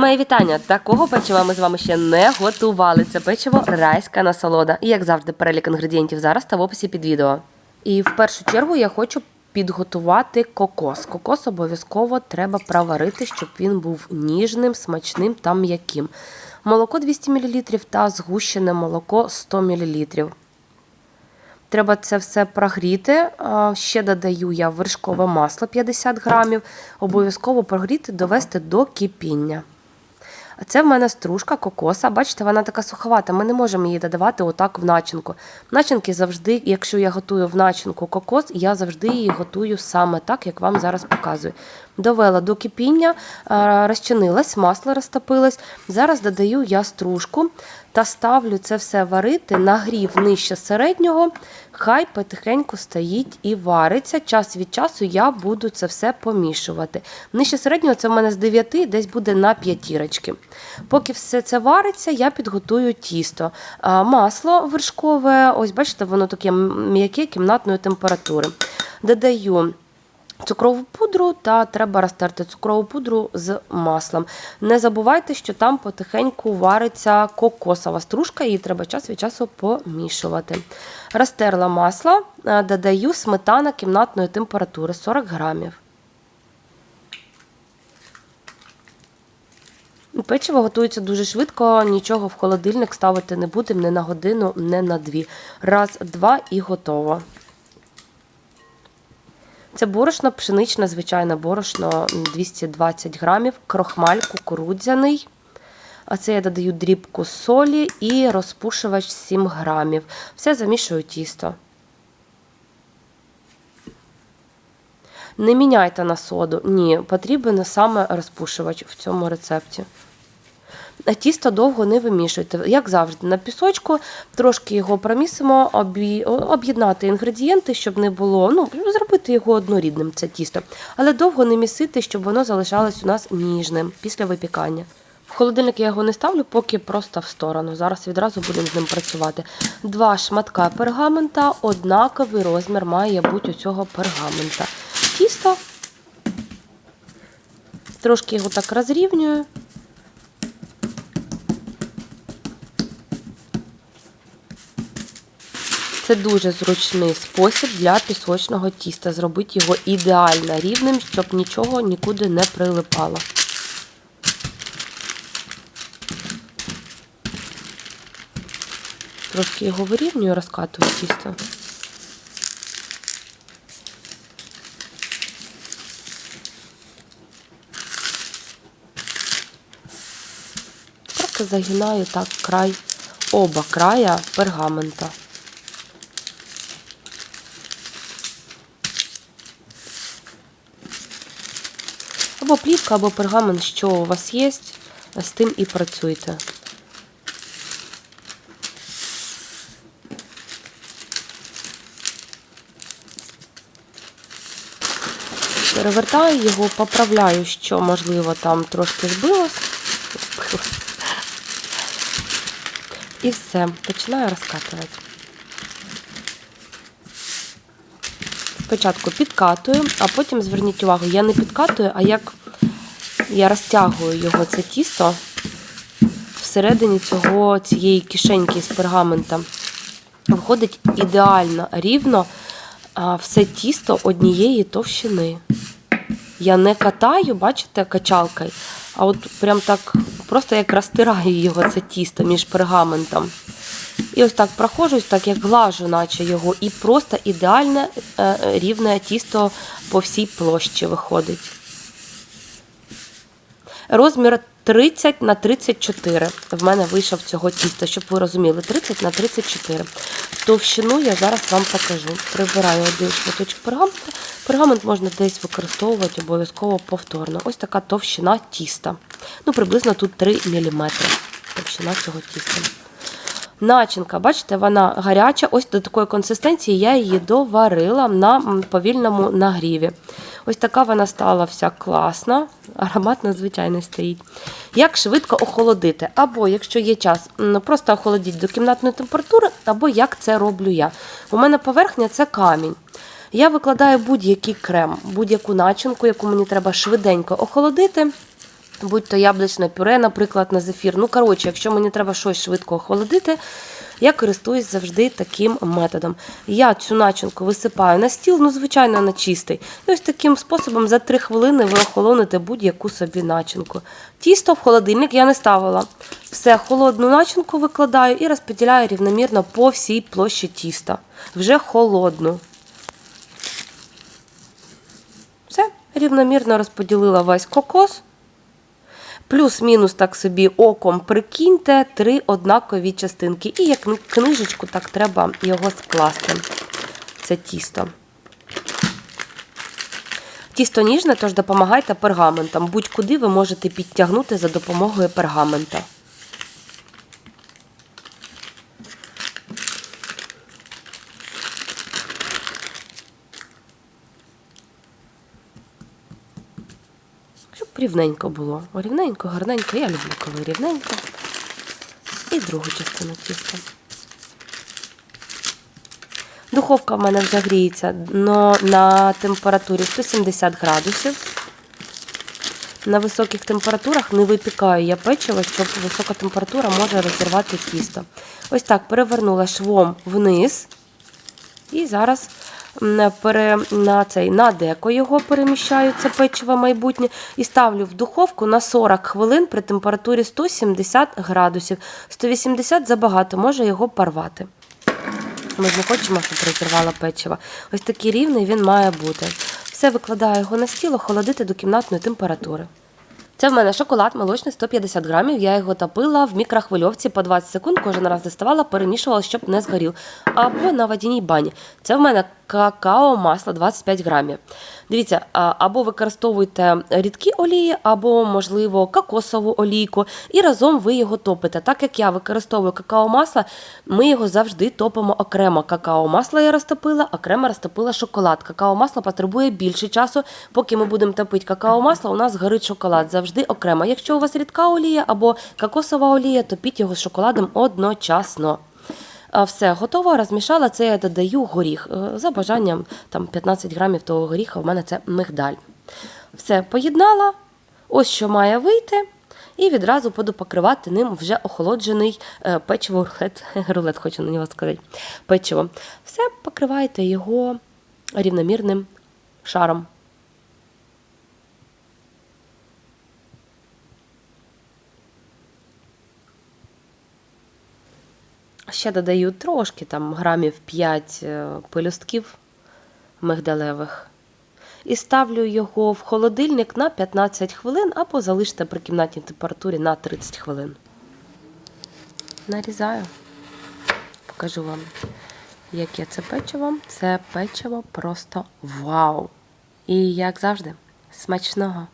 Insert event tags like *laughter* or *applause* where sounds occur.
Моє вітання. Такого печива ми з вами ще не готували. Це печиво райська насолода. І як завжди, перелік інгредієнтів зараз та в описі під відео. І в першу чергу я хочу підготувати кокос. Кокос обов'язково треба проварити, щоб він був ніжним, смачним та м'яким. Молоко 200 мл та згущене молоко 100 мл. Треба це все прогріти. Ще додаю я вершкове масло 50 грамів. Обов'язково прогріти, довести до кипіння. А Це в мене стружка кокоса. Бачите, вона така суховата. Ми не можемо її додавати отак в начинку. Начинки завжди, якщо я готую в начинку кокос, я завжди її готую саме так, як вам зараз показую. Довела до кипіння, розчинилась, масло розтопилось. Зараз додаю я стружку та ставлю це все варити, нагрів нижче середнього, хай потихеньку стоїть і вариться. Час від часу я буду це все помішувати. Нижче середнього це в мене з 9 десь буде на п'ятірочки. Поки все це вариться, я підготую тісто. Масло вершкове, ось бачите, воно таке м'яке кімнатної температури. Додаю цукрову пудру та треба розтерти цукрову пудру з маслом. Не забувайте, що там потихеньку вариться кокосова стружка, її треба час від часу помішувати. Розтерла масло, е, додаю сметана кімнатної температури 40 грамів. Печиво готується дуже швидко, нічого в холодильник ставити не будемо ні на годину, ні на дві. Раз, два і готово. Це борошно, пшеничне, звичайне борошно 220 грамів, крохмаль кукурудзяний. А це я додаю дрібку солі і розпушувач 7 грамів. Все замішую тісто. Не міняйте на соду. Ні, потрібен саме розпушувач в цьому рецепті. А Тісто довго не вимішуйте. Як завжди, на пісочку трошки його промісимо, об'єднати інгредієнти, щоб не було, ну, зробити його однорідним, це тісто. Але довго не місити, щоб воно залишалось у нас ніжним після випікання. В холодильник я його не ставлю, поки просто в сторону. Зараз відразу будемо з ним працювати. Два шматка пергамента, однаковий розмір має бути у цього пергамента. Тісто. Трошки його так розрівнюю. Це дуже зручний спосіб для пісочного тіста. Зробити його ідеально рівним, щоб нічого нікуди не прилипало. Трошки його вирівнюю, розкатую тісто. Просто загинаю так край, оба края пергамента. Або плівка, або пергамент, що у вас є, з тим і працюйте. Перевертаю його, поправляю, що, можливо, там трошки збилось. І все, починаю розкатувати. Спочатку підкатую, а потім зверніть увагу, я не підкатую, а як я розтягую його це тісто всередині цього, цієї кишеньки з пергамента. Виходить ідеально рівно все тісто однієї товщини. Я не катаю, бачите, качалкою, а от прям так просто як розтираю його це тісто між пергаментом. І ось так проходжусь, так як глажу, наче його, і просто ідеальне е, рівне тісто по всій площі виходить. Розмір 30 на 34 в мене вийшов цього тіста, щоб ви розуміли, 30 на 34. Товщину я зараз вам покажу. Прибираю один шматочок пергамента. Пергамент можна десь використовувати обов'язково повторно. Ось така товщина тіста. Ну, приблизно тут 3 мм. Товщина цього тіста. Начинка, бачите, вона гаряча. Ось до такої консистенції я її доварила на повільному нагріві. Ось така вона стала вся класна, аромат надзвичайний стоїть. Як швидко охолодити? Або, якщо є час, просто охолодіть до кімнатної температури, або як це роблю я. У мене поверхня це камінь. Я викладаю будь-який крем, будь-яку начинку, яку мені треба швиденько охолодити. будь-то яблучне пюре, наприклад, на зефір. Ну, коротше, якщо мені треба щось швидко охолодити, я користуюсь завжди таким методом. Я цю начинку висипаю на стіл, ну, звичайно, на чистий. І ось таким способом за 3 хвилини ви охолоните будь-яку собі начинку. Тісто в холодильник я не ставила. Все, холодну начинку викладаю і розподіляю рівномірно по всій площі тіста. Вже холодну. Все, рівномірно розподілила весь кокос. Плюс-мінус так собі оком прикиньте три однакові частинки. І як книжечку, так треба його скласти. Це тісто. Тісто ніжне, тож допомагайте пергаментом. Будь-куди ви можете підтягнути за допомогою пергамента. Рівненько було. Рівненько, гарненько. Я люблю, коли рівненько. І другу частину тіста. Духовка в мене вже гріється но на температурі 170 градусів. На високих температурах не випікаю я печиво, щоб висока температура може розірвати тісто. Ось так перевернула швом вниз. І зараз пере, на цей на деко його переміщаю, це печиво майбутнє, і ставлю в духовку на 40 хвилин при температурі 170 градусів. 180 забагато, може його порвати. Ми ж не хочемо, щоб розірвало печиво. Ось такий рівний він має бути. Все викладаю його на стіл, охолодити до кімнатної температури. Це в мене шоколад молочний 150 грамів. Я його топила в мікрохвильовці по 20 секунд, кожен раз доставала, перемішувала, щоб не згорів. Або на водяній бані. Це в мене какао масло 25 грамів. Дивіться, або використовуйте рідкі олії, або, можливо, кокосову олійку, і разом ви його топите. Так як я використовую какао масло, ми його завжди топимо окремо. Какао масло я розтопила, окремо розтопила шоколад. Какао масло потребує більше часу. Поки ми будемо топити какао масло, у нас горить шоколад завжди окремо. Якщо у вас рідка олія або кокосова олія, топіть його з шоколадом одночасно. Все, готово, розмішала. Це я додаю горіх. Е, За бажанням там 15 грамів того горіха, у мене це мигдаль. Все, поєднала. Ось що має вийти. І відразу буду покривати ним вже охолоджений е, печиво рулет. *laughs* Рулет хочу на нього сказати. Печиво. Все, покривайте його рівномірним шаром. Ще додаю трошки, там грамів 5 е, пелюстків мигдалевих. І ставлю його в холодильник на 15 хвилин або залиште при кімнатній температурі на 30 хвилин. Нарізаю. Покажу вам, яке це печиво. Це печиво просто вау! І як завжди, смачного!